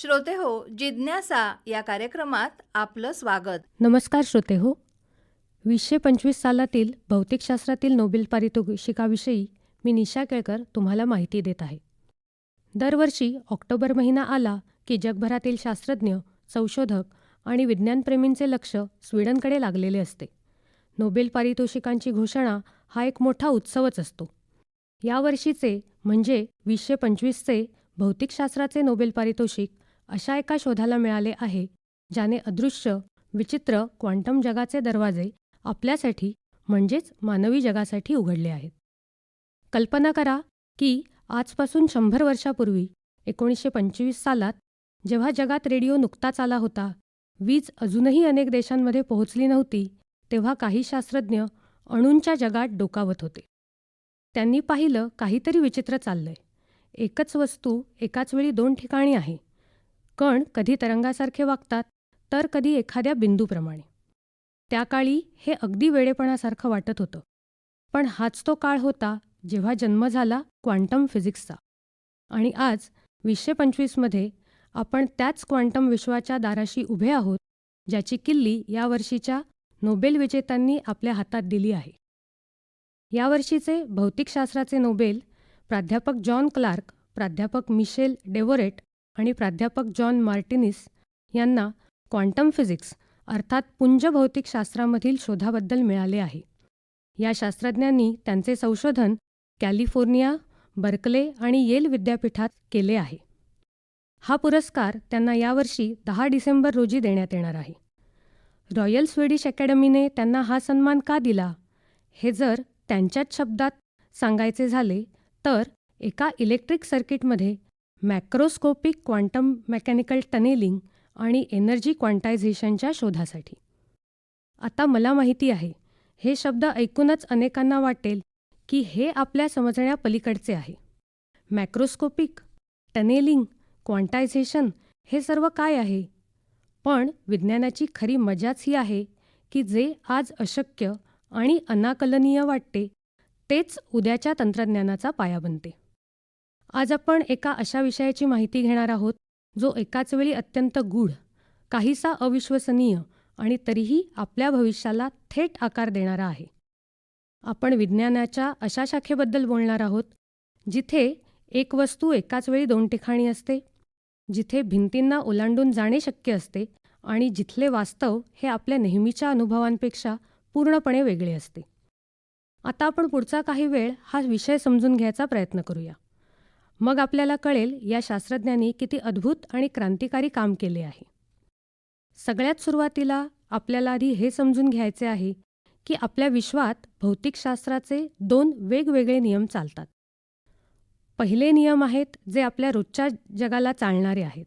श्रोते हो जिज्ञासा या कार्यक्रमात आपलं स्वागत. नमस्कार श्रोते हो. वीसशे पंचवीस सालातील भौतिकशास्त्रातील नोबेल पारितोषिकाविषयी मी निशा केळकर तुम्हाला माहिती देत आहे. दरवर्षी ऑक्टोबर महिना आला की जगभरातील शास्त्रज्ञ संशोधक आणि विज्ञानप्रेमींचे लक्ष स्वीडनकडे लागलेले असते. नोबेल पारितोषिकांची घोषणा हा एक मोठा उत्सवच असतो. यावर्षीचे म्हणजे वीसशे पंचवीसचे भौतिकशास्त्राचे नोबेल पारितोषिक अशा एका शोधाला मिळाले आहे ज्याने अदृश्य विचित्र क्वांटम जगाचे दरवाजे आपल्यासाठी म्हणजेच मानवी जगासाठी उघडले आहेत. कल्पना करा की आजपासून शंभर वर्षापूर्वी एकोणीसशे पंचवीस सालात जेव्हा जगात रेडिओ नुकताच आला होता वीज अजूनही अनेक देशांमध्ये पोहोचली नव्हती तेव्हा काही शास्त्रज्ञ अणूंच्या जगात डोकावत होते. त्यांनी पाहिलं काहीतरी विचित्र चाललंय. एकच वस्तू एकाच वेळी दोन ठिकाणी आहे. कण कधी तरंगासारखे वागतात तर कधी एखाद्या बिंदूप्रमाणे. त्या काळी हे अगदी वेडेपणासारखं वाटत होतं. पण हाच तो काळ होता जेव्हा जन्म झाला क्वांटम फिजिक्सचा. आणि आज वीसशे पंचवीसमध्ये आपण त्याच क्वांटम विश्वाच्या दाराशी उभे आहोत ज्याची किल्ली यावर्षीच्या नोबेल विजेत्यांनी आपल्या हातात दिली आहे. यावर्षीचे भौतिकशास्त्राचे नोबेल प्राध्यापक जॉन क्लार्क प्राध्यापक मिशेल डेवोरेट आणि प्राध्यापक जॉन मार्टिनिस यांना क्वांटम फिजिक्स अर्थात पुंज भौतिकशास्त्रामधील शोधाबद्दल मिळाले आहे. या शास्त्रज्ञांनी त्यांचे संशोधन कॅलिफोर्निया बर्कले आणि येल विद्यापीठात केले आहे. हा पुरस्कार त्यांना यावर्षी दहा डिसेंबर रोजी देण्यात येणार आहे. रॉयल स्वीडिश अकॅडमीने त्यांना हा सन्मान का दिला? हे जर त्यांच्याच शब्दात सांगायचे झाले तर एका इलेक्ट्रिक सर्किटमध्ये मॅक्रोस्कोपिक क्वांटम मेकॅनिकल टनेलिंग आणि एनर्जी क्वांटायझेशनच्या शोधासाठी. आता मला माहिती आहे हे शब्द ऐकूनच अनेकांना वाटेल की हे आपल्या समजण्या पलीकडचे आहे. मॅक्रोस्कोपिक टनेलिंग क्वांटायझेशन हे सर्व काय आहे? पण विज्ञानाची खरी मजाच ही आहे की जे आज अशक्य आणि अनाकलनीय वाटते तेच उद्याच्या तंत्रज्ञानाचा पाया बनते. आज आपण एका अशा विषयाची माहिती घेणार आहोत जो एकाच वेळी अत्यंत गूढ काहीसा अविश्वसनीय आणि तरीही आपल्या भविष्याला थेट आकार देणारा आहे. आपण विज्ञानाच्या अशा शाखेबद्दल बोलणार आहोत जिथे एक वस्तू एकाच वेळी दोन ठिकाणी असते जिथे भिंतींना ओलांडून जाणे शक्य असते आणि जिथले वास्तव हे आपल्या नेहमीच्या अनुभवांपेक्षा पूर्णपणे वेगळे असते. आता आपण पुढचा काही वेळ हा विषय समजून घ्यायचा प्रयत्न करूया. मग आपल्याला कळेल या शास्त्रज्ञांनी किती अद्भुत आणि क्रांतिकारी काम केले आहे. सगळ्यात सुरुवातीला आपल्याला आधी हे समजून घ्यायचे आहे की आपल्या विश्वात भौतिकशास्त्राचे दोन वेगवेगळे नियम चालतात. पहिले नियम आहेत जे आपल्या रोजच्या जगाला चालणारे आहेत.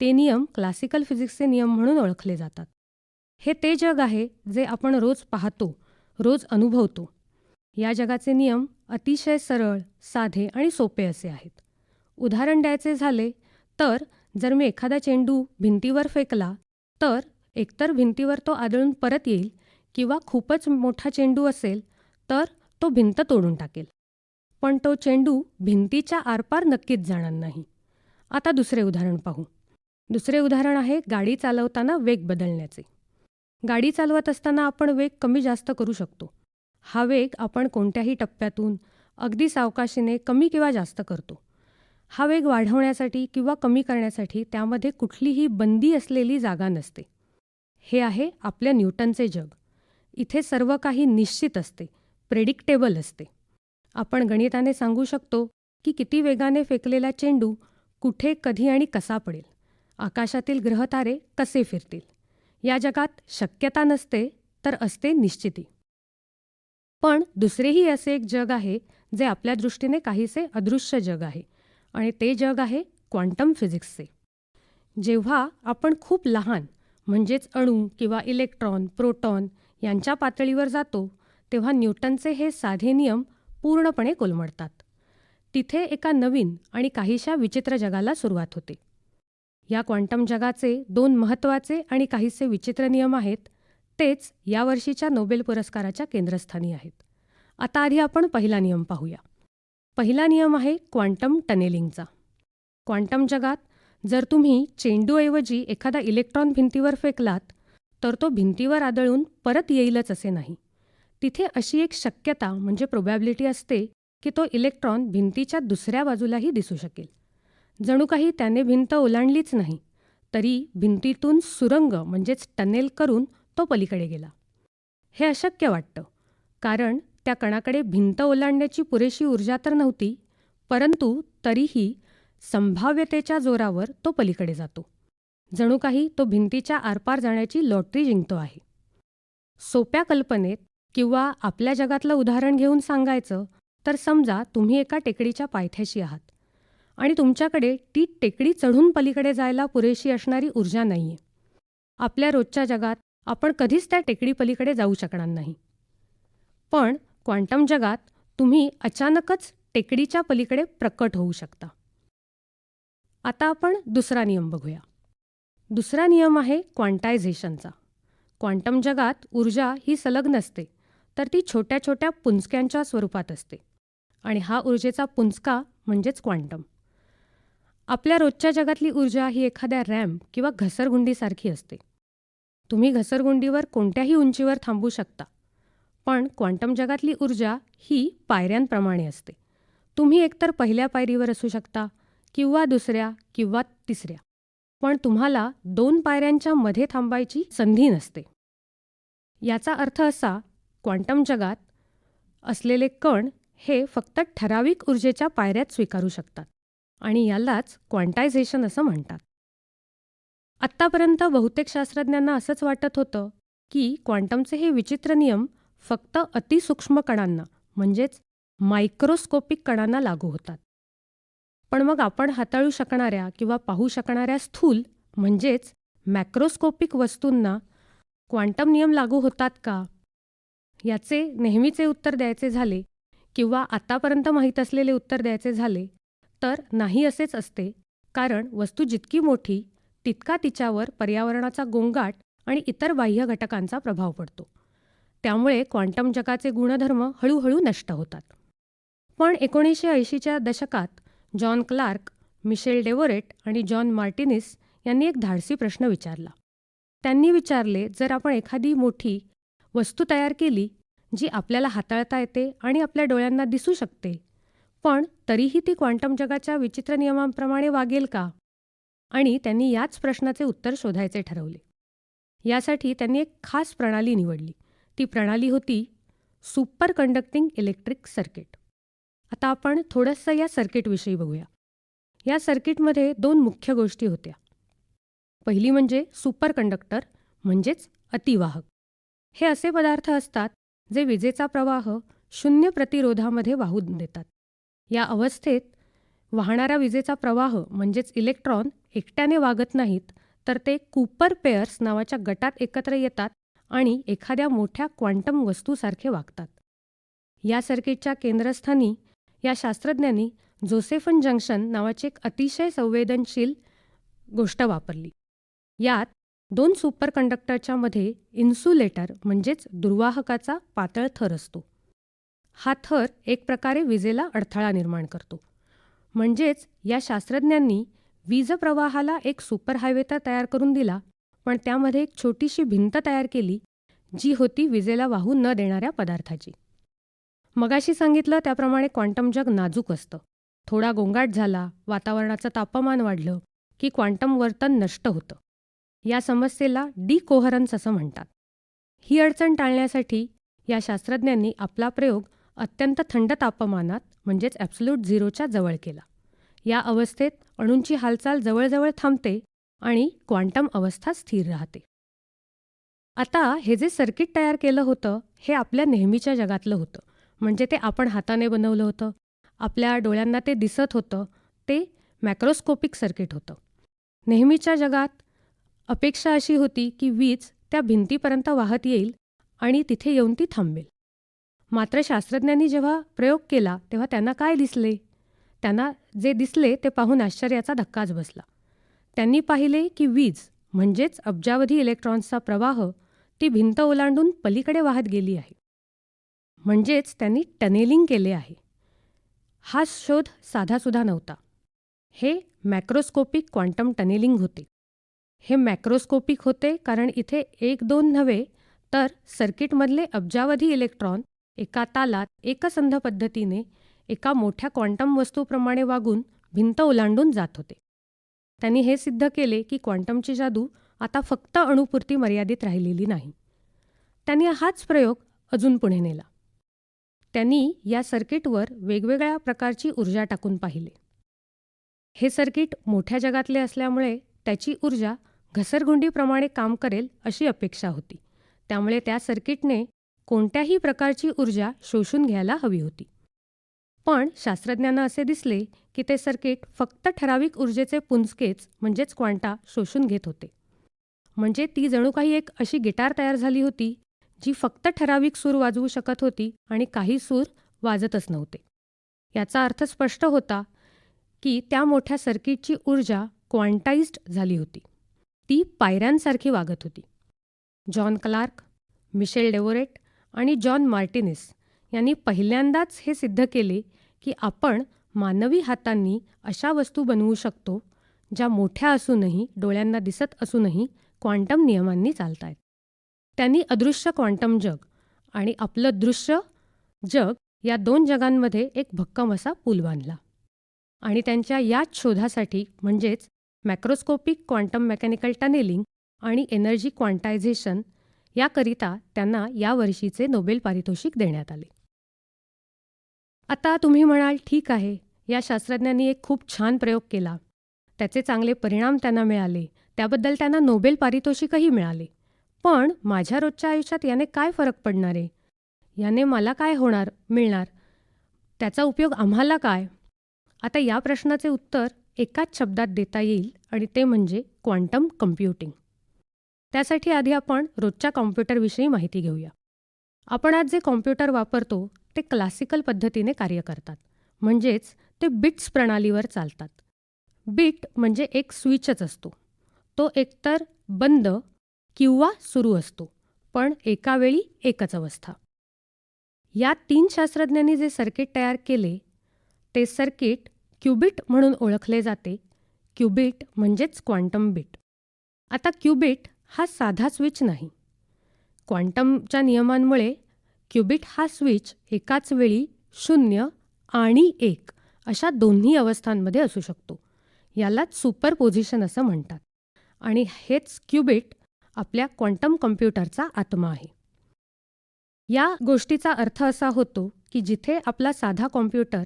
ते नियम क्लासिकल फिजिक्सचे नियम म्हणून ओळखले जातात. हे ते जग आहे जे आपण रोज पाहतो रोज अनुभवतो. या जगाचे नियम अतिशय सरळ साधे आणि सोपे असे आहेत. उदाहरण द्यायचे झाले तर जर मी एखादा चेंडू भिंतीवर फेकला तर एकतर भिंतीवर तो आदळून परत येईल किंवा खूपच मोठा चेंडू असेल तर तो भिंत तोडून टाकेल. पण तो चेंडू भिंतीच्या आरपार नक्कीच जाणार नाही. आता दुसरे उदाहरण पाहू. दुसरे उदाहरण आहे गाडी चालवताना वेग बदलण्याचे. गाडी चालवत असताना आपण वेग कमी जास्त करू शकतो. हा वेग आपण कोणत्याही टप्प्यातून अगदी सावकाशीने कमी किंवा जास्त करतो. हा वेग वाढवण्यासाठी किंवा कमी करण्यासाठी त्यामध्ये कुठलीही बंदी असलेली जागा नसते. हे आहे आपल्या न्यूटनचे जग. इथे सर्व काही निश्चित असते प्रेडिक्टेबल असते. आपण गणिताने सांगू शकतो की किती वेगाने फेकलेला चेंडू कुठे कधी आणि कसा पडेल. आकाशातील ग्रहतारे कसे फिरतील. या जगात शक्यता नसते तर असते निश्चिती. पण दुसरेही असे एक जग आहे जे आपल्या दृष्टीने काहीसे अदृश्य जग आहे. आणि ते जग आहे क्वांटम फिजिक्सचे जेव्हा आपण खूप लहान म्हणजेच अणू किंवा इलेक्ट्रॉन प्रोटॉन यांच्या पातळीवर जातो तेव्हा न्यूटनचे हे साधे नियम पूर्णपणे कोलमडतात. तिथे एका नवीन आणि काहीशा विचित्र जगाला सुरुवात होते. या क्वांटम जगाचे दोन महत्त्वाचे आणि काहीसे विचित्र नियम आहेत तेच यावर्षीच्या नोबेल पुरस्काराच्या केंद्रस्थानी आहेत. आता आधी आपण पहिला नियम पाहूया. पहिला नियम आहे क्वांटम टनेलिंगचा क्वांटम जगात जर तुम्ही चेंडूऐवजी एखादा इलेक्ट्रॉन भिंतीवर फेकलात तर तो भिंतीवर आदळून परत येईलच असे नाही. तिथे अशी एक शक्यता म्हणजे प्रोबॅबिलिटी असते की तो इलेक्ट्रॉन भिंतीच्या दुसऱ्या बाजूलाही दिसू शकेल. जणू काही त्याने भिंत ओलांडलीच नाही तरी भिंतीतून सुरंग म्हणजेच टनेल करून तो पलीकडे गेला. हे अशक्य वाटतं कारण त्या कणाकडे भिंत ओलांडण्याची पुरेशी ऊर्जा तर नव्हती परंतु तरीही संभाव्यतेच्या जोरावर तो पलीकडे जातो. जणू काही तो भिंतीच्या आरपार जाण्याची लॉटरी जिंकतो आहे. सोप्या कल्पनेत किंवा आपल्या जगातलं उदाहरण घेऊन सांगायचं तर समजा तुम्ही एका टेकडीच्या पायथ्याशी आहात आणि तुमच्याकडे ती टेकडी चढून पलीकडे जायला पुरेशी असणारी ऊर्जा नाही आहे आपल्या रोजच्या जगात आपण कधीच त्या टेकडी पलीकडे जाऊ शकणार नाही. पण क्वांटम जगात तुम्ही अचानकच टेकडीच्या पलीकडे प्रकट होऊ शकता. आता आपण दुसरा नियम बघूया. दुसरा नियम आहे क्वांटायझेशनचा. क्वांटम जगात ऊर्जा ही सलग नसते तर ती छोट्या छोट्या पुंजक्यांच्या स्वरूपात असते. आणि हा ऊर्जेचा पुंजका म्हणजेच क्वांटम. आपल्या रोजच्या जगातली ऊर्जा ही एखाद्या रॅम्प किंवा घसरगुंडीसारखी असते. तुम्ही घसरगुंडीवर कोणत्याही उंचीवर थांबू शकता. पण क्वांटम जगातली ऊर्जा ही पायऱ्यांप्रमाणे असते. तुम्ही एकतर पहिल्या पायरीवर असू शकता किंवा दुसऱ्या किंवा तिसऱ्या. पण तुम्हाला दोन पायऱ्यांच्या मध्ये थांबायची संधी नसते. याचा अर्थ असा क्वांटम जगात असलेले कण हे फक्त ठराविक ऊर्जेच्या पायऱ्यात स्वीकारू शकतात आणि यालाच क्वांटायझेशन असं म्हणतात. आत्तापर्यंत बहुतेक शास्त्रज्ञांना असंच वाटत होतं की क्वांटमचे हे विचित्र नियम फक्त अतिसूक्ष्म कणांना म्हणजेच मायक्रोस्कोपिक कणांना लागू होतात. पण मग आपण हाताळू शकणाऱ्या किंवा पाहू शकणाऱ्या स्थूल म्हणजेच मॅक्रोस्कोपिक वस्तूंना क्वांटम नियम लागू होतात का? याचे नेहमीचे उत्तर द्यायचे झाले किंवा आतापर्यंत माहीत असलेले उत्तर द्यायचे झाले तर नाही असेच असते कारण वस्तू जितकी मोठी तितका तिच्यावर पर्यावरणाचा गोंगाट आणि इतर बाह्य घटकांचा प्रभाव पडतो. त्यामुळे क्वांटम जगाचे गुणधर्म हळूहळू नष्ट होतात. पण एकोणीसशे ऐंशीच्या दशकात जॉन क्लार्क मिशेल डेवोरेट आणि जॉन मार्टिनिस यांनी एक धाडसी प्रश्न विचारला. त्यांनी विचारले जर आपण एखादी मोठी वस्तू तयार केली जी आपल्याला हाताळता येते आणि आपल्या डोळ्यांना दिसू शकते पण तरीही ती क्वांटम जगाच्या विचित्र नियमांप्रमाणे वागेल का? आणि त्यांनी याच प्रश्नाचे उत्तर शोधायचे ठरवले. यासाठी त्यांनी एक खास प्रणाली निवडली. ती प्रणाली होती सुपर कंडक्टिंग इलेक्ट्रिक सर्किट. आता आपण थोडंसं या सर्किटविषयी बघूया. या सर्किटमध्ये दोन मुख्य गोष्टी होत्या. पहिली म्हणजे सुपर कंडक्टर म्हणजेच अतिवाहक. हे असे पदार्थ असतात जे विजेचा प्रवाह शून्य प्रतिरोधामध्ये वाहून देतात या अवस्थेत वाहणारा विजेचा प्रवाह म्हणजेच इलेक्ट्रॉन एकट्याने वागत नाहीत तर ते कूपर पेअर्स नावाच्या गटात एकत्र येतात आणि एखाद्या मोठ्या क्वांटम वस्तूसारखे वागतात. या सर्किटच्या केंद्रस्थानी या शास्त्रज्ञांनी जोसेफन जंक्शन नावाची एक अतिशय संवेदनशील गोष्ट वापरली. यात दोन सुपर कंडक्टरच्या मध्ये इन्सुलेटर म्हणजेच दुर्वाहकाचा पातळ थर असतो. हा थर एक प्रकारे विजेला अडथळा निर्माण करतो. म्हणजेच या शास्त्रज्ञांनी वीजप्रवाहाला एक सुपर हायवे तर तयार करून दिला पण त्यामध्ये एक छोटीशी भिंत तयार केली जी होती विजेला वाहू न देणाऱ्या पदार्थाची. मगाशी सांगितलं त्याप्रमाणे क्वांटम जग नाजूक असतं. थोडा गोंगाट झाला वातावरणाचं तापमान वाढलं की क्वांटम वर्तन नष्ट होतं. या समस्येला डिकोहरन्स असं म्हणतात. ही अडचण टाळण्यासाठी या शास्त्रज्ञांनी आपला प्रयोग अत्यंत थंड तापमानात म्हणजेच ॲब्सल्यूट झिरोच्या जवळ केला. या अवस्थेत अणूंची हालचाल जवळजवळ थांबते आणि क्वांटम अवस्था स्थिर राहते. आता हे जे सर्किट तयार केलं होतं हे आपल्या नेहमीच्या जगातलं होतं. म्हणजे ते आपण हाताने बनवलं होतं. आपल्या डोळ्यांना ते दिसत होतं. ते मॅक्रोस्कोपिक सर्किट होतं. नेहमीच्या जगात अपेक्षा अशी होती की वीज त्या भिंतीपर्यंत वाहत येईल आणि तिथे येऊन ती थांबेल. मात्र शास्त्रज्ञांनी जेव्हा प्रयोग केला तेव्हा त्यांना काय दिसले? त्यांना जे दिसले ते पाहून आश्चर्याचा धक्काच बसला. त्यांनी पाहिले की वीज म्हणजेच अब्जावधी इलेक्ट्रॉन्सचा प्रवाह ती भिंत ओलांडून पलीकडे वाहत गेली आहे. म्हणजेच त्यांनी टनेलिंग केले आहे. हा शोध साधासुद्धा नव्हता. हे मॅक्रोस्कोपिक क्वांटम टनेलिंग होते. हे मॅक्रोस्कोपिक होते कारण इथे एक दोन नव्हे तर सर्किटमधले अब्जावधी इलेक्ट्रॉन एका तालात एकसंध पद्धतीने एका मोठ्या क्वांटम वस्तूप्रमाणे वागून भिंत ओलांडून जात होते. त्यांनी हे सिद्ध केले की क्वांटमची जादू आता फक्त अणुपुरती मर्यादित राहिलेली नाही. त्यांनी हाच प्रयोग अजून पुढे नेला. त्यांनी या सर्किटवर वेगवेगळ्या प्रकारची ऊर्जा टाकून पाहिले. हे सर्किट मोठ्या जगातले असल्यामुळे त्याची ऊर्जा घसरगुंडीप्रमाणे काम करेल अशी अपेक्षा होती. त्यामुळे त्या सर्किटने कोणत्याही प्रकारची ऊर्जा शोषून घ्यायला हवी होती. पण शास्त्रज्ञांना असे दिसले की ते सर्किट फक्त ठराविक ऊर्जेचे पुंजकेच म्हणजेच क्वांटा शोषून घेत होते. म्हणजे ती जणू काही एक अशी गिटार तयार झाली होती जी फक्त ठराविक सूर वाजवू शकत होती आणि काही सूर वाजतच नव्हते. याचा अर्थ स्पष्ट होता की त्या मोठ्या सर्किटची ऊर्जा क्वांटाइज्ड झाली होती. ती पायऱ्यांसारखी वागत होती. जॉन क्लार्क मिशेल डेवोरेट आणि जॉन मार्टिनिस यांनी पहिल्यांदाच हे सिद्ध केले की आपण मानवी हातांनी अशा वस्तू बनवू शकतो ज्या मोठ्या असूनही डोळ्यांना दिसत असूनही क्वांटम नियमांनी चालतायत. त्यांनी अदृश्य क्वांटम जग आणि आपलं दृश्य जग या दोन जगांमध्ये एक भक्कम असा पूल बांधला. आणि त्यांच्या याच शोधासाठी म्हणजेच मॅक्रोस्कोपिक क्वांटम मेकॅनिकल टनेलिंग आणि एनर्जी क्वांटायझेशन याकरिता त्यांना यावर्षीचे नोबेल पारितोषिक देण्यात आले. आता तुम्ही म्हणाल ठीक आहे. या शास्त्रज्ञांनी एक खूप छान प्रयोग केला. त्याचे चांगले परिणाम त्यांना मिळाले. त्याबद्दल त्यांना नोबेल पारितोषिकही मिळाले. पण माझ्या रोजच्या आयुष्यात याने काय फरक पडणार आहे? याने मला काय होणार मिळणार? त्याचा उपयोग आम्हाला काय? आता या प्रश्नाचे उत्तर एकाच शब्दात देता येईल आणि ते म्हणजे क्वांटम कम्प्युटिंग. त्यासाठी आधी आपण रोजच्या कॉम्प्युटरविषयी माहिती घेऊया. आपण आज जे कॉम्प्युटर वापरतो ते क्लासिकल पद्धतीने कार्य करतात. म्हणजेच ते बिट्स प्रणालीवर चालतात. बिट म्हणजे एक स्विचच असतो. तो एकतर बंद किंवा सुरू असतो पण एका वेळी एकच अवस्था. या तीन शास्त्रज्ञांनी जे सर्किट तयार केले ते सर्किट क्युबिट म्हणून ओळखले जाते. क्युबिट म्हणजेच क्वांटम बिट आता क्युबिट हा साधा स्विच नाही. क्वांटमच्या नियमांमुळे क्युबिट हा स्विच एकाच वेळी शून्य आणि एक अशा दोन्ही अवस्थांमध्ये असू शकतो. यालाच सुपरपोझिशन असं म्हणतात. आणि हेच क्युबिट आपल्या क्वांटम कम्प्युटरचा आत्मा आहे. या गोष्टीचा अर्थ असा होतो की जिथे आपला साधा कॉम्प्युटर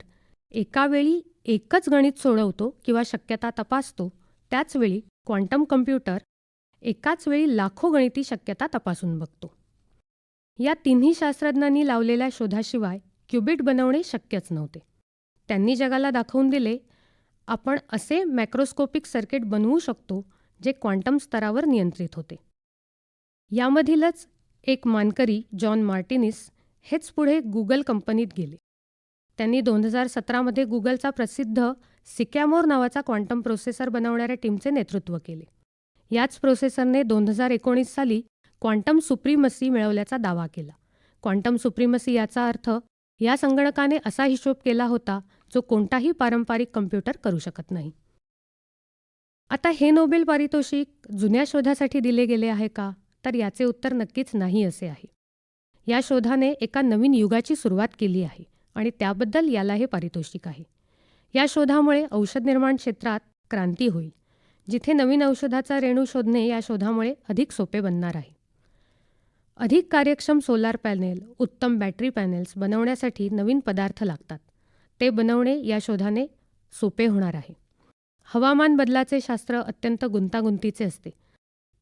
एका वेळी एकच गणित सोडवतो किंवा शक्यता तपासतो त्याचवेळी क्वांटम कम्प्युटर एकाच वेळी लाखो गणिती शक्यता तपासून बघतो. या तिन्ही शास्त्रज्ञांनी लावलेल्या शोधाशिवाय क्युबिट बनवणे शक्यच नव्हते. त्यांनी जगाला दाखवून दिले आपण असे मॅक्रोस्कोपिक सर्किट बनवू शकतो जे क्वांटम स्तरावर नियंत्रित होते. यामधीलच एक मानकरी जॉन मार्टिनिस हेच पुढे गुगल कंपनीत गेले. त्यांनी दोन हजार सतरामध्ये गुगलचा प्रसिद्ध सिकॅमोर नावाचा क्वांटम प्रोसेसर बनवणाऱ्या टीमचे नेतृत्व केले. याच प्रोसेसरने दोन हजार एकोणीस साली क्वांटम सुप्रीमसी मिळवल्याचा दावा केला. क्वांटम सुप्रीमसी याचा अर्थ या संगणकाने असा हिशोब केला होता जो कोणताही पारंपरिक कम्प्युटर करू शकत नाही. आता हे नोबेल पारितोषिक जुन्या शोधासाठी दिले गेले आहे का? तर याचे उत्तर नक्कीच नाही असे आहे. या शोधाने एका नवीन युगाची सुरुवात केली आहे आणि त्याबद्दल याला हे पारितोषिक आहे. या शोधामुळे औषध निर्माण क्षेत्रात क्रांती होईल. जिथे नवीन औषधाचा रेणू शोधणे या शोधामुळे अधिक सोपे बनणार आहे. अधिक कार्यक्षम सोलार पॅनेल उत्तम बॅटरी पॅनेल्स बनवण्यासाठी नवीन पदार्थ लागतात. ते बनवणे या शोधाने सोपे होणार आहे. हवामान बदलाचे शास्त्र अत्यंत गुंतागुंतीचे असते.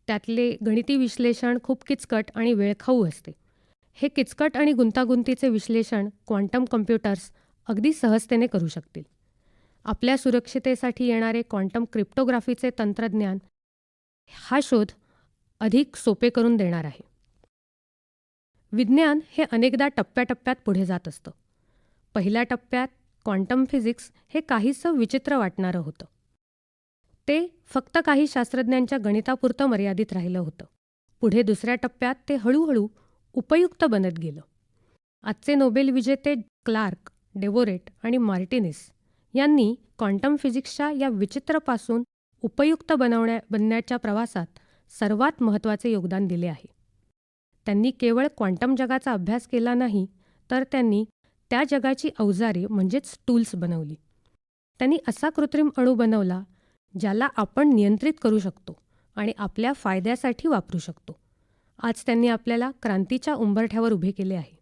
त्यातले गणिती विश्लेषण खूप किचकट आणि वेळखाऊ असते. हे किचकट आणि गुंतागुंतीचे विश्लेषण क्वांटम कम्प्युटर्स अगदी सहजतेने करू शकतील. आपल्या सुरक्षितेसाठी येणारे क्वांटम क्रिप्टोग्राफीचे तंत्रज्ञान हा शोध अधिक सोपे करून देणार आहे. विज्ञान हे अनेकदा टप्प्याटप्प्यात पुढे जात असतं. पहिल्या टप्प्यात क्वांटम फिजिक्स हे काहीसं विचित्र वाटणारं होतं. ते फक्त काही शास्त्रज्ञांच्या गणितापुरतं मर्यादित राहिलं होतं. पुढे दुसऱ्या टप्प्यात ते हळूहळू उपयुक्त बनत गेलं. आजचे नोबेल विजेते क्लार्क डेवोरेट आणि मार्टिनिस यांनी क्वांटम फिजिक्सच्या या विचित्रपासून उपयुक्त बनवण्या बनण्याच्या प्रवासात सर्वात महत्त्वाचे योगदान दिले आहे. त्यांनी केवळ क्वांटम जगाचा अभ्यास केला नाही तर त्यांनी त्या जगाची अवजारे म्हणजेच टूल्स बनवली. त्यांनी असा कृत्रिम अणू बनवला ज्याला आपण नियंत्रित करू शकतो आणि आपल्या फायद्यासाठी वापरू शकतो. आज त्यांनी आपल्याला क्रांतीच्या उंबरठ्यावर उभे केले आहे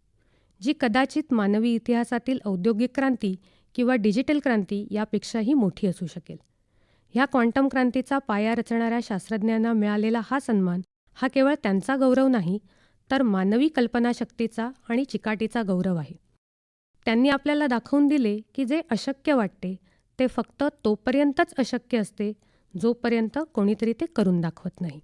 जी कदाचित मानवी इतिहासातील औद्योगिक क्रांती किंवा डिजिटल क्रांती यापेक्षाही मोठी असू शकेल. ह्या क्वांटम क्रांतीचा पाया रचणाऱ्या शास्त्रज्ञांना मिळालेला हा सन्मान हा केवळ त्यांचा गौरव नाही तर मानवी कल्पनाशक्तीचा आणि चिकाटीचा गौरव आहे. त्यांनी आपल्याला दाखवून दिले की जे अशक्य वाटते ते फक्त तोपर्यंतच अशक्य असते जोपर्यंत कोणीतरी ते करून दाखवत नाही.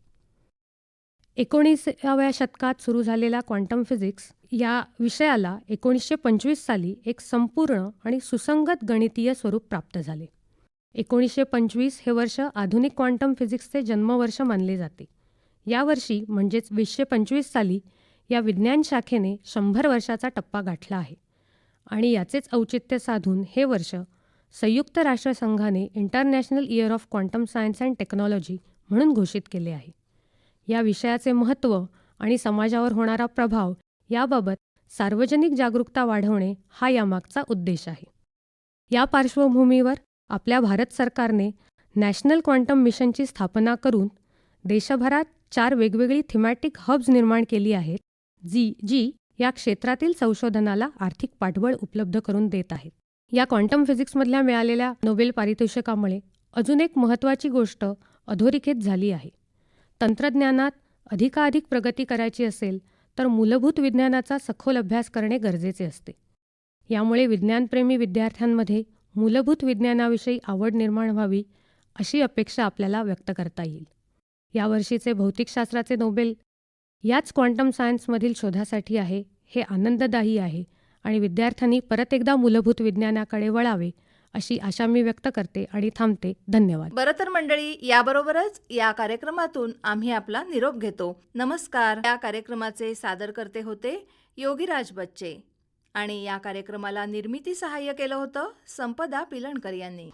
एकोणीसाव्या शतकात सुरू झालेला क्वांटम फिजिक्स या विषयाला एकोणीसशे पंचवीस साली एक संपूर्ण आणि सुसंगत गणितीय स्वरूप प्राप्त झाले. एकोणीसशे पंचवीस हे वर्ष आधुनिक क्वांटम फिजिक्सचे जन्मवर्ष मानले जाते. यावर्षी म्हणजेच वीसशे पंचवीस साली या विज्ञान शाखेने शंभर वर्षाचा टप्पा गाठला आहे. आणि याचेच औचित्य साधून हे वर्ष संयुक्त राष्ट्रसंघाने international year of quantum science and technology म्हणून घोषित केले आहे. या विषयाचे महत्त्व आणि समाजावर होणारा प्रभाव याबाबत सार्वजनिक जागरूकता वाढवणे हा यामागचा उद्देश आहे. या पार्श्वभूमीवर आपल्या भारत सरकारने नॅशनल क्वांटम मिशनची स्थापना करून देशभरात चार वेगवेगळी थिमॅटिक हब्स निर्माण केली आहेत जी जी या क्षेत्रातील संशोधनाला आर्थिक पाठबळ उपलब्ध करून देत आहेत. या क्वांटम फिजिक्समधल्या मिळालेल्या नोबेल पारितोषिकामुळे अजून एक महत्त्वाची गोष्ट अधोरेखित झाली आहे. तंत्रज्ञानात अधिकाधिक प्रगती करायची असेल तर मूलभूत विज्ञानाचा सखोल अभ्यास करणे गरजेचे असते. यामुळे विज्ञानप्रेमी विद्यार्थ्यांमध्ये मूलभूत विज्ञानाविषयी आवड निर्माण व्हावी अशी अपेक्षा आपल्याला व्यक्त करता येईल. यावर्षीचे भौतिकशास्त्राचे नोबेल याच क्वांटम सायन्समधील शोधासाठी आहे हे आनंददायी आहे आणि विद्यार्थ्यांनी परत एकदा मूलभूत विज्ञानाकडे वळावे अशी आशा मी व्यक्त करते आणि थांबते. धन्यवाद. बरं तर मंडळी याबरोबरच या कार्यक्रमातून आम्ही आपला निरोप घेतो. नमस्कार. या कार्यक्रमाचे सादर करते होते योगीराज बच्चे आणि या कार्यक्रमाला निर्मिती सहाय्य केलं होतं संपदा पिलणकर यांनी.